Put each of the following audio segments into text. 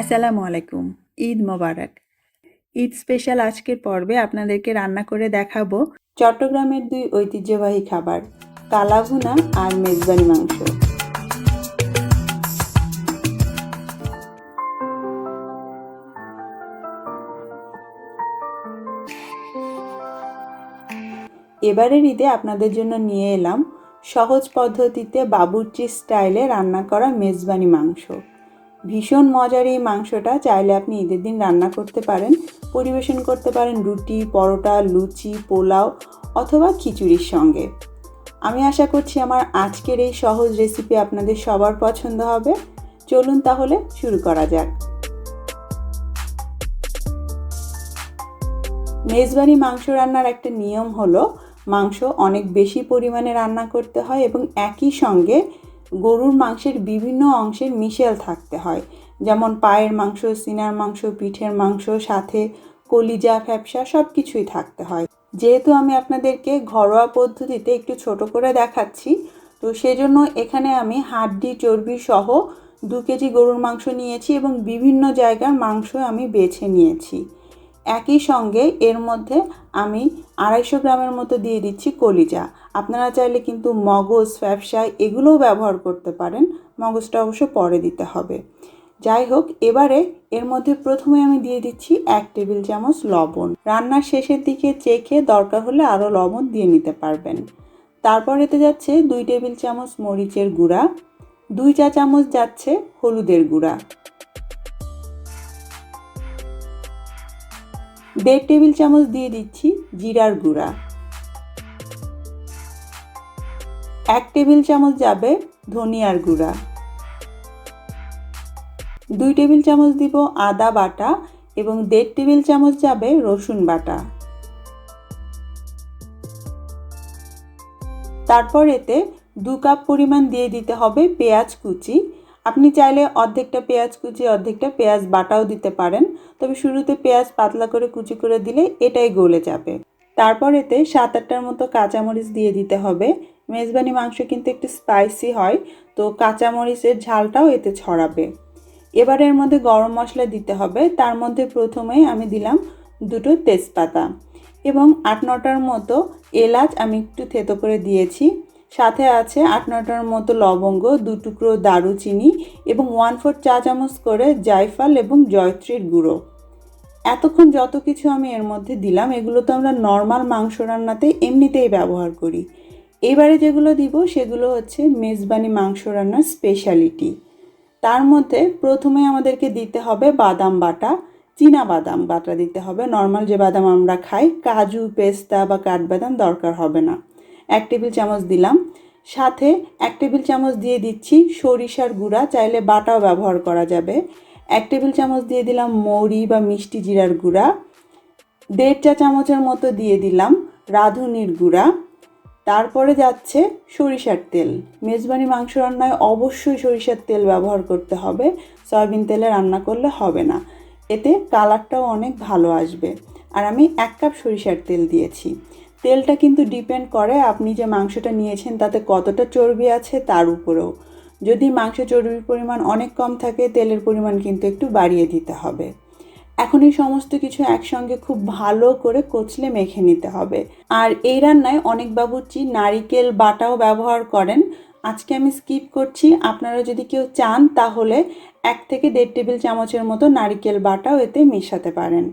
আসসালামু আলাইকুম, ঈদ মোবারক। ঈদ স্পেশাল আজকের পর্বে আপনাদেরকে রান্না করে দেখাবো চট্টগ্রামের দুই ঐতিহ্যবাহী খাবার কালাভুনা আর মেজবানি মাংস। এবারের ঈদে আপনাদের জন্য নিয়ে এলাম সহজ পদ্ধতিতে বাবুর্চি স্টাইলে রান্না করা মেজবানি মাংস। ভীষণ মজার এই মাংসটা। চাইলে আপনি ঈদের দিন রান্না করতে পারেন, পরিবেশন করতে পারেন রুটি, পরোটা, লুচি, পোলাও অথবা খিচুড়ির সঙ্গে। আমি আশা করছি আমার আজকের এই সহজ রেসিপি আপনাদের সবার পছন্দ হবে। চলুন তাহলে শুরু করা যাক। মেজবানি মাংস রান্নার একটা নিয়ম হলো, মাংস অনেক বেশি পরিমাণে রান্না করতে হয় এবং একই সঙ্গে গরুর মাংসের বিভিন্ন অংশের মিশেল থাকতে হয়। যেমন পায়ের মাংস, সিনার মাংস, পিঠের মাংস, সাথে কলিজা, ফ্যাপসা সব কিছুই থাকতে হয়। যেহেতু আমি আপনাদেরকে ঘরোয়া পদ্ধতিতে একটু ছোট করে দেখাচ্ছি, তো সেজন্য এখানে আমি হাড্ডি, চর্বি সহ দু কেজি গরুর মাংস নিয়েছি এবং বিভিন্ন জায়গার মাংস আমি বেছে নিয়েছি। একই সঙ্গে এর মধ্যে আমি আড়াইশো গ্রামের মতো দিয়ে দিচ্ছি কলিজা। আপনারা চাইলে কিন্তু মগজ ব্যবসা এগুলোও ব্যবহার করতে পারেন। মগজটা অবশ্য পরে দিতে হবে। যাই হোক, এবারে এর মধ্যে প্রথমে আমি দিয়ে দিচ্ছি এক টেবিল চামচ লবণ। রান্নার শেষের দিকে চেখে দরকার হলে আরও লবণ দিয়ে নিতে পারবেন। তারপর এতে যাচ্ছে দুই টেবিল চামচ মরিচের গুঁড়া, দুই চা চামচ যাচ্ছে হলুদের গুঁড়া। দেড় টেবিল চামচ দিয়ে দিচ্ছি জিরার গুঁড়া। এক টেবিল চামচ যাবে ধনিয়ার গুঁড়া। দুই টেবিল চামচ দিব আদা বাটা এবং দেড় টেবিল চামচ যাবে রসুন বাটা। তারপর এতে দু কাপ পরিমাণ দিয়ে দিতে হবে পেঁয়াজ কুচি আপনি চাইলে অর্ধেকটা পেঁয়াজ কুচি, অর্ধেকটা পেঁয়াজ বাটাও দিতে পারেন। তবে শুরুতে পেঁয়াজ পাতলা করে কুচি করে দিলে এটাই গলে যাবে। তারপর এতে সাত আটটার মতো কাঁচামরিচ দিয়ে দিতে হবে। মেজবানি মাংস কিন্তু একটু স্পাইসি হয়, তো কাঁচামরিচের ঝালটাও এতে ছড়াবে। এবার এর মধ্যে গরম মশলা দিতে হবে। তার মধ্যে প্রথমেই আমি দিলাম দুটো তেজপাতা। এবং আট নটার মতো এলাচ আমি একটু থেতো করে দিয়েছি। সাথে আছে আট নটার মতো লবঙ্গ, দু টুকরো দারুচিনি এবং ওয়ান ফোর চা চামচ করে জায়ফল এবং জয়ত্রীর গুঁড়ো। এতক্ষণ যত কিছু আমি এর মধ্যে দিলাম, এগুলো তো আমরা নর্মাল মাংস রান্নাতে এমনিতেই ব্যবহার করি। এবারে যেগুলো দিব, সেগুলো হচ্ছে মেজবানি মাংস রান্নার স্পেশালিটি তার মধ্যে প্রথমে আমাদেরকে দিতে হবে বাদাম বাটা, চীনা বাদাম বাটা দিতে হবে। নর্মাল যে বাদাম আমরা খাই, কাজু, পেস্তা বা কাঠবাদাম দরকার হবে না। এক টেবিল চামচ দিলাম। সাথে এক টেবিল চামচ দিয়ে দিচ্ছি সরিষার গুঁড়া, চাইলে বাটাও ব্যবহার করা যাবে। এক টেবিল চামচ দিয়ে দিলাম মৌরি বা মিষ্টি জিরার গুঁড়া। দেড় চা চামচের মতো দিয়ে দিলাম রাঁধুনির গুঁড়া। তারপরে যাচ্ছে সরিষার তেল। মেজবানি মাংস রান্নায় অবশ্যই সরিষার তেল ব্যবহার করতে হবে। সয়াবিন তেলে রান্না করলে হবে না। এতে কালারটাও অনেক ভালো আসবে। আর আমি এক কাপ সরিষার তেল দিয়েছি। তেলটা কিন্তু ডিপেন্ড করে আপনি যে মাংসটা নিয়েছেন, তাতে কতটা চর্বি আছে তার উপরেও। যদি মাংস চর্বির পরিমাণ অনেক কম থাকে, তেলের পরিমাণ কিন্তু একটু বাড়িয়ে দিতে হবে। এখন এই সমস্ত কিছু একসঙ্গে খুব ভালো করে কচলে মেখে নিতে হবে। আর এই রান্নায় অনেক বাবুর্চি নারিকেল বাটাও ব্যবহার করেন। আজকে আমি স্কিপ করছি। আপনারা যদি কেউ চান, তাহলে এক থেকে দেড় টেবিল চামচের মতো নারিকেল বাটাও এতে মেশাতে পারেন।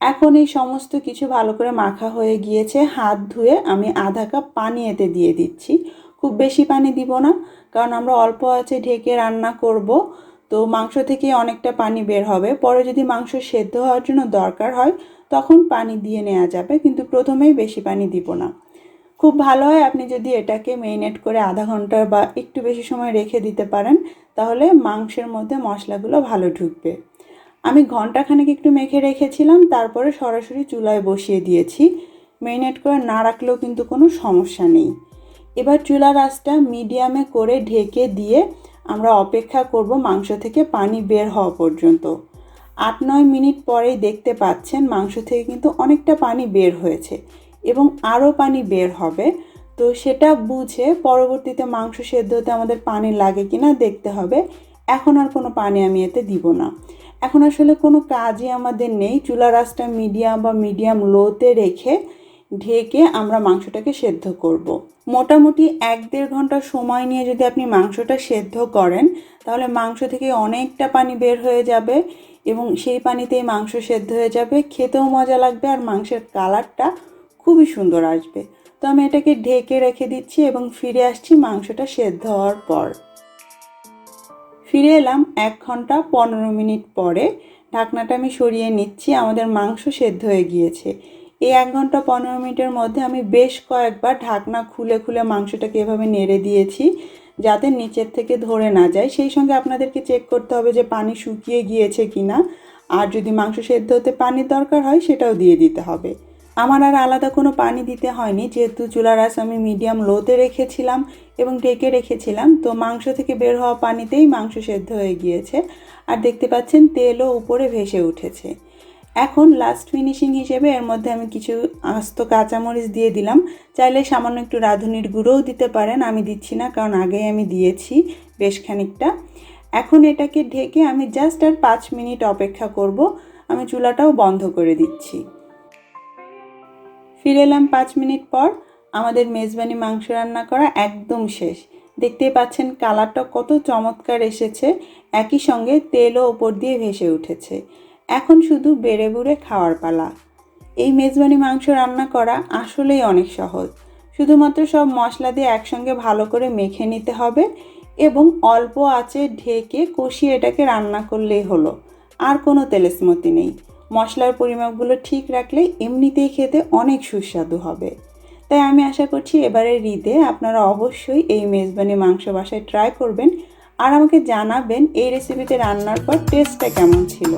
এখন এই সমস্ত কিছু ভালো করে মাখা হয়ে গিয়েছে, হাত ধুয়ে আমি আধা কাপ পানি এতে দিয়ে দিচ্ছি। খুব বেশি পানি দিব না, কারণ আমরা অল্প আছে ঢেকে রান্না করব, তো মাংস থেকে অনেকটা পানি বের হবে। পরে যদি মাংস সেদ্ধ হওয়ার জন্য দরকার হয়, তখন পানি দিয়ে নেওয়া যাবে, কিন্তু প্রথমেই বেশি পানি দিব না। খুব ভালো হয় আপনি যদি এটাকে মেরিনেট করে আধা ঘণ্টা বা একটু বেশি সময় রেখে দিতে পারেন, তাহলে মাংসের মধ্যে মশলাগুলো ভালো ঢুকবে। আমি ঘন্টাখানেক একটু মেখে রেখেছিলাম, তারপরে সরাসরি চুলায় বসিয়ে দিয়েছি। মেরিনেট করে না রাখলেও কিন্তু কোনো সমস্যা নেই। এবার চুলার আঁচটা মিডিয়ামে করে ঢেকে দিয়ে আমরা অপেক্ষা করব মাংস থেকে পানি বের হওয়া পর্যন্ত। আট নয় মিনিট পরেই দেখতে পাচ্ছেন মাংস থেকে কিন্তু অনেকটা পানি বের হয়েছে এবং আরও পানি বের হবে। তো সেটা বুঝে পরবর্তীতে মাংস সেদ্ধ হতে আমাদের পানি লাগে কিনা দেখতে হবে। এখন আর কোনো পানি আমি এতে দিব না। এখন আসলে কোনো কাজই আমাদের নেই। চুলা রাসটা মিডিয়াম বা মিডিয়াম লোতে রেখে ঢেকে আমরা মাংসটাকে সেদ্ধ করব। মোটামুটি এক দেড় ঘণ্টা সময় নিয়ে যদি আপনি মাংসটা সেদ্ধ করেন, তাহলে মাংস থেকে অনেকটা পানি বের হয়ে যাবে এবং সেই পানিতেই মাংস সেদ্ধ হয়ে যাবে। খেতেও মজা লাগবে আর মাংসের কালারটা খুবই সুন্দর আসবে। তো আমি এটাকে ঢেকে রেখে দিচ্ছি এবং ফিরে আসছি মাংসটা সেদ্ধ হওয়ার পর। ফিরে এলাম এক ঘণ্টা পনেরো মিনিট পরে। ঢাকনাটা আমি সরিয়ে নিচ্ছি, আমাদের মাংস সেদ্ধ হয়ে গিয়েছে। এই এক ঘণ্টা পনেরো মিনিটের মধ্যে আমি বেশ কয়েকবার ঢাকনা খুলে খুলে মাংসটাকে এভাবে নেড়ে দিয়েছি, যাতে নিচের থেকে ধরে না যায়। সেই সঙ্গে আপনাদেরকে চেক করতে হবে যে পানি শুকিয়ে গিয়েছে কি না আর যদি মাংস সেদ্ধ হতে পানির দরকার হয়, সেটাও দিয়ে দিতে হবে। আমার আর আলাদা কোনো পানি দিতে হয়নি, যেহেতু চুলার আঁচ আমি মিডিয়াম লোতে রেখেছিলাম এবং ঢেকে রেখেছিলাম। তো মাংস থেকে বের হওয়া পানিতেই মাংস সেদ্ধ হয়ে গিয়েছে। আর দেখতে পাচ্ছেন তেলও উপরে ভেসে উঠেছে। এখন লাস্ট ফিনিশিং হিসেবে এর মধ্যে আমি কিছু আস্ত কাঁচামরিচ দিয়ে দিলাম। চাইলে সামান্য একটু রাঁধুনির গুঁড়োও দিতে পারেন, আমি দিচ্ছি না, কারণ আগেই আমি দিয়েছি বেশ খানিকটা। এখন এটাকে ঢেকে আমি জাস্ট আর পাঁচ মিনিট অপেক্ষা করব। আমি চুলাটাও বন্ধ করে দিচ্ছি। ফিরে এলাম পাঁচ মিনিট পর। আমাদের মেজবানি মাংস রান্না করা একদম শেষ। দেখতেই পাচ্ছেন কালারটা কত চমৎকার এসেছে। একই সঙ্গে তেলও ওপর দিয়ে ভেসে উঠেছে। এখন শুধু বেড়ে বুড়ে খাওয়ার পালা। এই মেজবানি মাংস রান্না করা আসলেই অনেক সহজ। শুধুমাত্র সব মশলা দিয়ে একসঙ্গে ভালো করে মেখে নিতে হবে এবং অল্প আঁচে ঢেকে কষিয়ে এটাকে রান্না করলেই হলো। আর কোনো তেলেসমতি নেই। মশলার পরিমাপগুলো ঠিক রাখলে এমনিতেই খেতে অনেক সুস্বাদু হবে। তাই আমি আশা করছি এবারের ঈদে আপনারা অবশ্যই এই মেজবানি মাংস বাসায় ট্রাই করবেন আর আমাকে জানাবেন এই রেসিপিতে রান্নার পর টেস্টটা কেমন ছিল।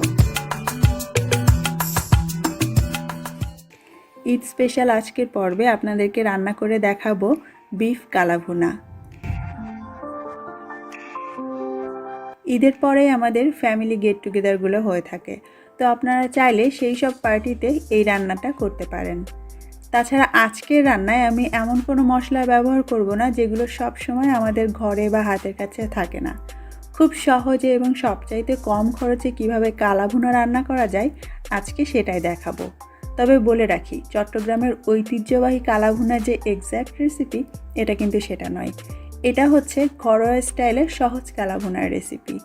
ঈদ স্পেশাল আজকের পর্বে আপনাদেরকে রান্না করে দেখাবো বিফ কালাভুনা। ঈদের পরে আমাদের ফ্যামিলি গেট টুগেদারগুলো হয়ে থাকে। তো আপনারা চাইলে সেই সব পার্টিতে এই রান্নাটা করতে পারেন। তাছাড়া আজকের রান্নায় আমি এমন কোনো মশলা ব্যবহার করব না, যেগুলো সব সময় আমাদের ঘরে বা হাতের কাছে থাকে না। খুব সহজে এবং সবচাইতে কম খরচে কীভাবে কালাভুনা রান্না করা যায়, আজকে সেটাই দেখাবো। তবে বলে রাখি, চট্টগ্রামের ঐতিহ্যবাহী কালাভুনা যে এক্স্যাক্ট রেসিপি এটা কিন্তু সেটা নয়। এটা হচ্ছে ঘরোয়া স্টাইলের সহজ কালাভুনার রেসিপি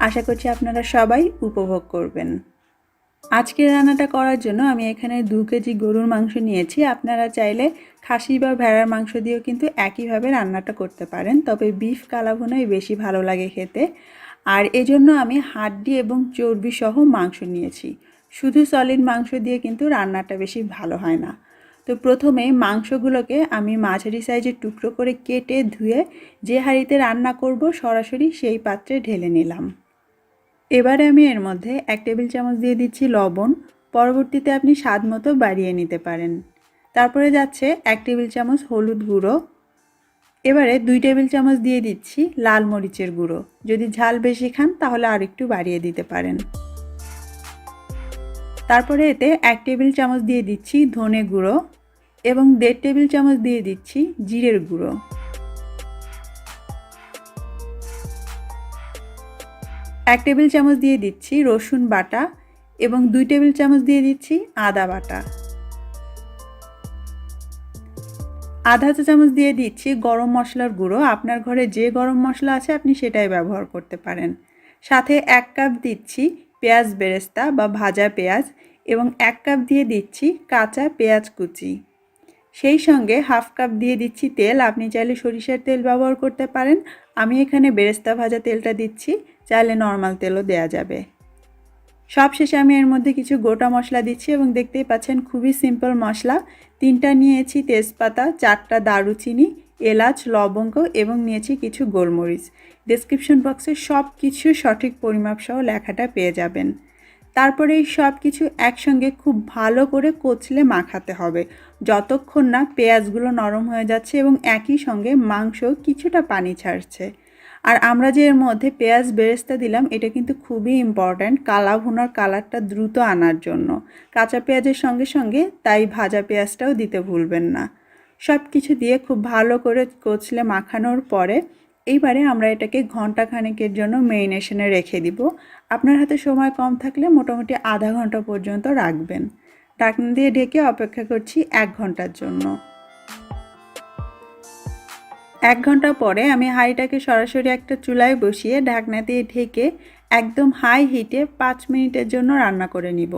আশা করছি আপনারা সবাই উপভোগ করবেন। আজকের রান্নাটা করার জন্য আমি এখানে দু কেজি গরুর মাংস নিয়েছি। আপনারা চাইলে খাসি বা ভেড়ার মাংস দিয়েও কিন্তু একইভাবে রান্নাটা করতে পারেন। তবে বিফ কালাভুনাই বেশি ভালো লাগে খেতে। আর এজন্য আমি হাড্ডি এবং চর্বি সহ মাংস নিয়েছি। শুধু সলিড মাংস দিয়ে কিন্তু রান্নাটা বেশি ভালো হয় না। তো প্রথমে মাংসগুলোকে আমি মাঝারি সাইজের টুকরো করে কেটে ধুয়ে যে হাঁড়িতে রান্না করব সরাসরি সেই পাত্রে ঢেলে নিলাম। এবারে আমি এর মধ্যে এক টেবিল চামচ দিয়ে দিচ্ছি লবণ। পরবর্তীতে আপনি স্বাদ মতো বাড়িয়ে নিতে পারেন। তারপরে যাচ্ছে এক টেবিল চামচ হলুদ গুঁড়ো। এবারে দুই টেবিল চামচ দিয়ে দিচ্ছি লাল মরিচের গুঁড়ো। যদি ঝাল বেশি খান, তাহলে আর একটু বাড়িয়ে দিতে পারেন। তারপরে এতে এক টেবিল চামচ দিয়ে দিচ্ছি ধনে গুঁড়ো এবং দেড় টেবিল চামচ দিয়ে দিচ্ছি জিরের গুঁড়ো। এক টেবিল চামচ দিয়ে দিচ্ছি রসুন বাটা এবং দুই টেবিল চামচ দিয়ে দিচ্ছি আদা বাটা। আধা চা চামচ দিয়ে দিচ্ছি গরম মশলার গুঁড়ো। আপনার ঘরে যে গরম মশলা আছে, আপনি সেটাই ব্যবহার করতে পারেন। সাথে এক কাপ দিচ্ছি পেঁয়াজ বেরেস্তা বা ভাজা পেঁয়াজ এবং এক কাপ দিয়ে দিচ্ছি কাঁচা পেঁয়াজ কুচি। সেই সঙ্গে হাফ কাপ দিয়ে দিচ্ছি তেল। আপনি চাইলে সরিষার তেল ব্যবহার করতে পারেন। আমি এখানে বেরেস্তা ভাজা তেলটা দিচ্ছি। চাইলে নর্মাল তেলও দেয়া যাবে। সব শেষে আমি এর মধ্যে কিছু গোটা মশলা দিচ্ছি এবং দেখতেই পাচ্ছেন খুবই সিম্পল মশলা। তিনটা নিয়েছি তেজপাতা, চারটা দারুচিনি, এলাচ, লবঙ্গ এবং নিয়েছি কিছু গোলমরিচ। ডেসক্রিপশন বক্সে সব কিছু সঠিক পরিমাপ সহ লেখাটা পেয়ে যাবেন। তারপরে এই সব কিছু একসঙ্গে খুব ভালো করে কচলে মাখাতে হবে। যতক্ষণ না পেঁয়াজগুলো নরম হয়ে যাচ্ছে এবং একই সঙ্গে মাংস কিছুটা পানি ছাড়ছে। আর আমরা যে এর মধ্যে পেঁয়াজ বেরেস্তা দিলাম, এটা কিন্তু খুবই ইম্পর্ট্যান্ট কালা ভুনার কালারটা দ্রুত আনার জন্য। কাঁচা পেঁয়াজের সঙ্গে সঙ্গে তাই ভাজা পেঁয়াজটাও দিতে ভুলবেন না। সব কিছু দিয়ে খুব ভালো করে কচলে মাখানোর পরে এইবারে আমরা এটাকে ঘণ্টা খানেকের জন্য মেরিনেশনে রেখে দিব। আপনার হাতে সময় কম থাকলে মোটামুটি আধা ঘণ্টা পর্যন্ত রাখবেন। ঢাকনা দিয়ে ঢেকে অপেক্ষা করছি এক ঘণ্টার জন্য। এক ঘণ্টা পরে আমি হাঁড়িটাকে সরাসরি একটা চুলায় বসিয়ে ঢাকনা দিয়ে ঢেকে একদম হাই হিটে পাঁচ মিনিটের জন্য রান্না করে নিব।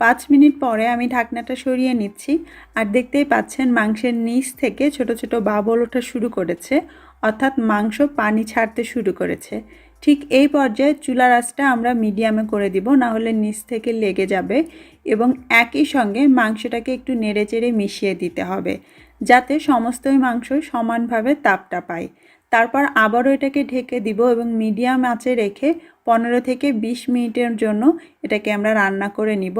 পাঁচ মিনিট পরে আমি ঢাকনাটা সরিয়ে নিচ্ছি আর দেখতেই পাচ্ছেন মাংসের নিচ থেকে ছোট ছোট বাবল ওঠা শুরু করেছে, অর্থাৎ মাংস পানি ছাড়তে শুরু করেছে। ঠিক এই পর্যায়ে চুলার আঁচটা আমরা মিডিয়ামে করে দিব, না হলে নিচ থেকে লেগে যাবে এবং একই সঙ্গে মাংসটাকে একটু নেড়েচেড়ে মিশিয়ে দিতে হবে। যাতে সমস্তই মাংস সমানভাবে তাপটা পায়। তারপর আবারও এটাকে ঢেকে দিব এবং মিডিয়াম আঁচে রেখে পনেরো থেকে বিশ মিনিটের জন্য এটাকে আমরা রান্না করে নিব,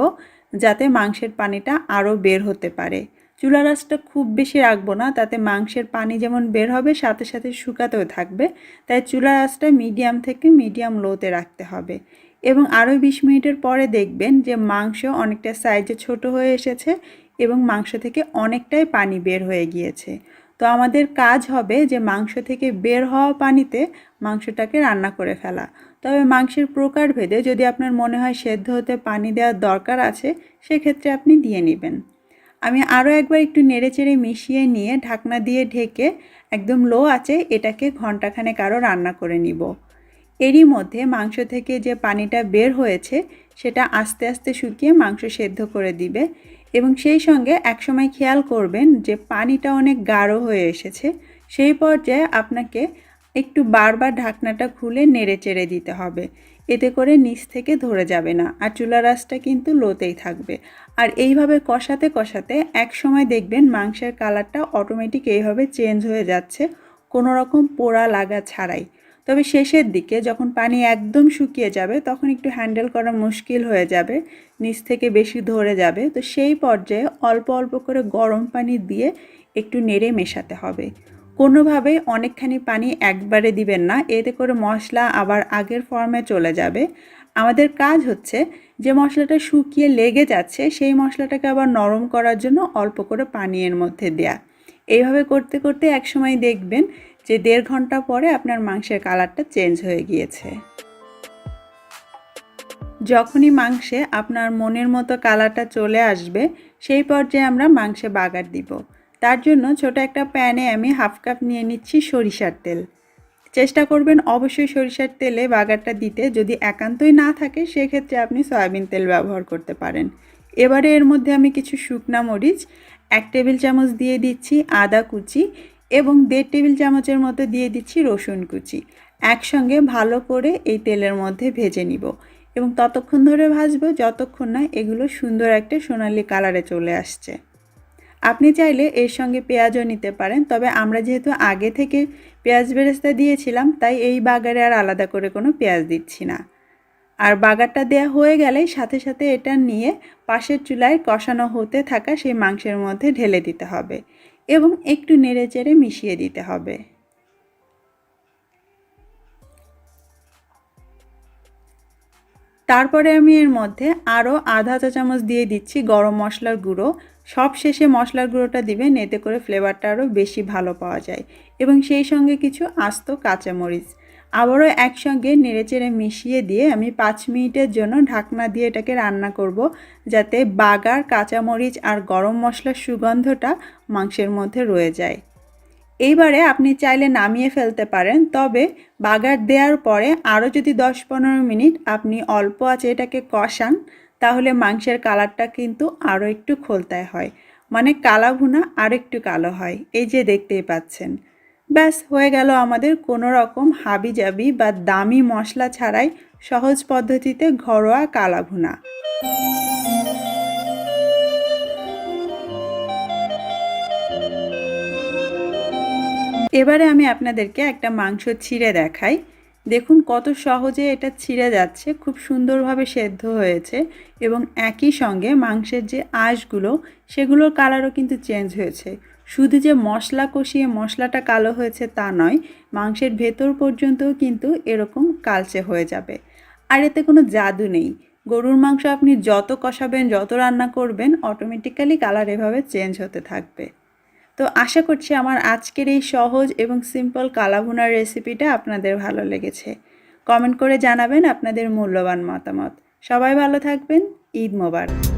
যাতে মাংসের পানিটা আরও বের হতে পারে। চুলা রাসটা খুব বেশি রাখব না, তাতে মাংসের পানি যেমন বের হবে, সাথে সাথে শুকাতেও থাকবে। তাই চুলা রাসটা মিডিয়াম থেকে মিডিয়াম লোতে রাখতে হবে। এবং আরও বিশ মিনিটের পরে দেখবেন যে মাংস অনেকটা সাইজে ছোট হয়ে এসেছে এবং মাংস থেকে অনেকটাই পানি বের হয়ে গিয়েছে। তো আমাদের কাজ হবে যে মাংস থেকে বের হওয়া পানিতে মাংসটাকে রান্না করে ফেলা। তবে মাংসের প্রকারভেদে যদি আপনার মনে হয় সেদ্ধ হতে পানি দেওয়ার দরকার আছে, সেক্ষেত্রে আপনি দিয়ে নেবেন। আমি আরও একবার একটু নেড়েচেড়ে মিশিয়ে নিয়ে ঢাকনা দিয়ে ঢেকে একদম লো আছে এটাকে ঘন্টাখানেক আরও রান্না করে নিব। এরই মধ্যে মাংস থেকে যে পানিটা বের হয়েছে, সেটা আস্তে আস্তে শুকিয়ে মাংস সেদ্ধ করে দিবে। এবং সেই সঙ্গে একসময় খেয়াল করবেন যে পানিটা অনেক গাঢ় হয়ে এসেছে, সেই পর্যায়ে আপনাকে একটু বারবার ঢাকনাটা খুলে নেড়ে চেড়ে দিতে হবে। এতে করে নিচ থেকে ধরে যাবে না আর চুলা রাসটা কিন্তু লোতেই থাকবে। আর এইভাবে কষাতে কষাতে এক সময় দেখবেন মাংসের কালারটা অটোমেটিক এইভাবে চেঞ্জ হয়ে যাচ্ছে, কোনো রকম পোড়া লাগা ছাড়াই। তবে শেষের দিকে যখন পানি একদম শুকিয়ে যাবে, তখন একটু হ্যান্ডেল করা মুশকিল হয়ে যাবে, নিচ থেকে বেশি ধরে যাবে। তো সেই পর্যায়ে অল্প অল্প করে গরম পানি দিয়ে একটু নেড়ে মেশাতে হবে। কোনোভাবে অনেকখানি পানি একবারে দিবেন না, এতে করে মশলা আবার আগের ফর্মে চলে যাবে। আমাদের কাজ হচ্ছে যে মশলাটা শুকিয়ে লেগে যাচ্ছে, সেই মশলাটাকে আবার নরম করার জন্য অল্প করে পানি এর মধ্যে দেয়া। এইভাবে করতে করতে একসময় দেখবেন যে দেড় ঘণ্টা পরে আপনার মাংসের কালারটা চেঞ্জ হয়ে গিয়েছে। যখনই মাংসে আপনার মনের মতো কালারটা চলে আসবে, সেই পর্যায়ে আমরা মাংসে বাগার দিব। তার জন্য ছোট একটা প্যানে আমি হাফ কাপ নিয়ে নিচ্ছি সরিষার তেল। চেষ্টা করবেন অবশ্যই সরিষার তেলে বাগারটা দিতে। যদি একান্তই না থাকে, সেক্ষেত্রে আপনি সয়াবিন তেল ব্যবহার করতে পারেন। এবারে এর মধ্যে আমি কিছু শুকনা মরিচ, এক টেবিল চামচ দিয়ে দিচ্ছি আদা কুচি এবং দেড় টেবিল চামচের মতো দিয়ে দিচ্ছি রসুন কুচি। একসঙ্গে ভালো করে এই তেলের মধ্যে ভেজে নিব এবং ততক্ষণ ধরে ভাজবো যতক্ষণ না এগুলো সুন্দর একটা সোনালি কালারে চলে আসছে। আপনি চাইলে এর সঙ্গে পেঁয়াজও নিতে পারেন, তবে আমরা যেহেতু আগে থেকে পেঁয়াজ বেরেস্তা দিয়েছিলাম, তাই এই বাগারে আর আলাদা করে কোনো পেঁয়াজ দিচ্ছি না। আর বাগারটা দেয়া হয়ে গেলেই সাথে সাথে এটা নিয়ে পাশের চুলায় কষানো হতে থাকা সেই মাংসের মধ্যে ঢেলে দিতে হবে। এবং একটু নেড়ে চেড়ে মিশিয়ে দিতে হবে। তারপরে আমি এর মধ্যে আরও আধা চা চামচ দিয়ে দিচ্ছি গরম মশলার গুঁড়ো। সব শেষে মশলার গুঁড়োটা দিবেন, এতে করে ফ্লেভারটা আরও বেশি ভালো পাওয়া যায়। এবং সেই সঙ্গে কিছু আস্ত কাঁচামরিচ। আবারও একসঙ্গে নেড়েচেড়ে মিশিয়ে দিয়ে আমি পাঁচ মিনিটের জন্য ঢাকনা দিয়ে এটাকে রান্না করব, যাতে বাগার, কাঁচামরিচ আর গরম মশলার সুগন্ধটা মাংসের মধ্যে রয়ে যায়। এইবারে আপনি চাইলে নামিয়ে ফেলতে পারেন, তবে বাগার দেওয়ার পরে আরও যদি দশ পনেরো মিনিট আপনি অল্প আছে এটাকে কষান, তাহলে মাংসের কালারটা কিন্তু আরও একটু খোলতায় হয়। মানে কালা ভুনা আর একটু কালো হয়, এই যে দেখতেই পাচ্ছেন। ব্যাস, হয়ে গেল আমাদের কোনো রকম হাবি জাবি বা দামি মশলা ছাড়াই সহজ পদ্ধতিতে ঘরোয়া কালা ভুনা এবারে আমি আপনাদেরকে একটা মাংস ছিঁড়ে দেখাই। দেখুন কত সহজে এটা ছিঁড়ে যাচ্ছে, খুব সুন্দরভাবে সেদ্ধ হয়েছে এবং একই সঙ্গে মাংসের যে আঁশগুলো, সেগুলোর কালারও কিন্তু চেঞ্জ হয়েছে। শুধু যে মশলা কষিয়ে মশলাটা কালো হয়েছে তা নয়, মাংসের ভেতর পর্যন্তও কিন্তু এরকম কালচে হয়ে যাবে। আর এতে কোনো জাদু নেই। গরুর মাংস আপনি যত কষাবেন, যত রান্না করবেন অটোমেটিক্যালি কালার এভাবে চেঞ্জ হতে থাকবে। তো আশা করছি আমার আজকের এই সহজ এবং সিম্পল কালাভুনার রেসিপিটা আপনাদের ভালো লেগেছে। কমেন্ট করে জানাবেন আপনাদের মূল্যবান মতামত। সবাই ভালো থাকবেন। ঈদ মোবারক।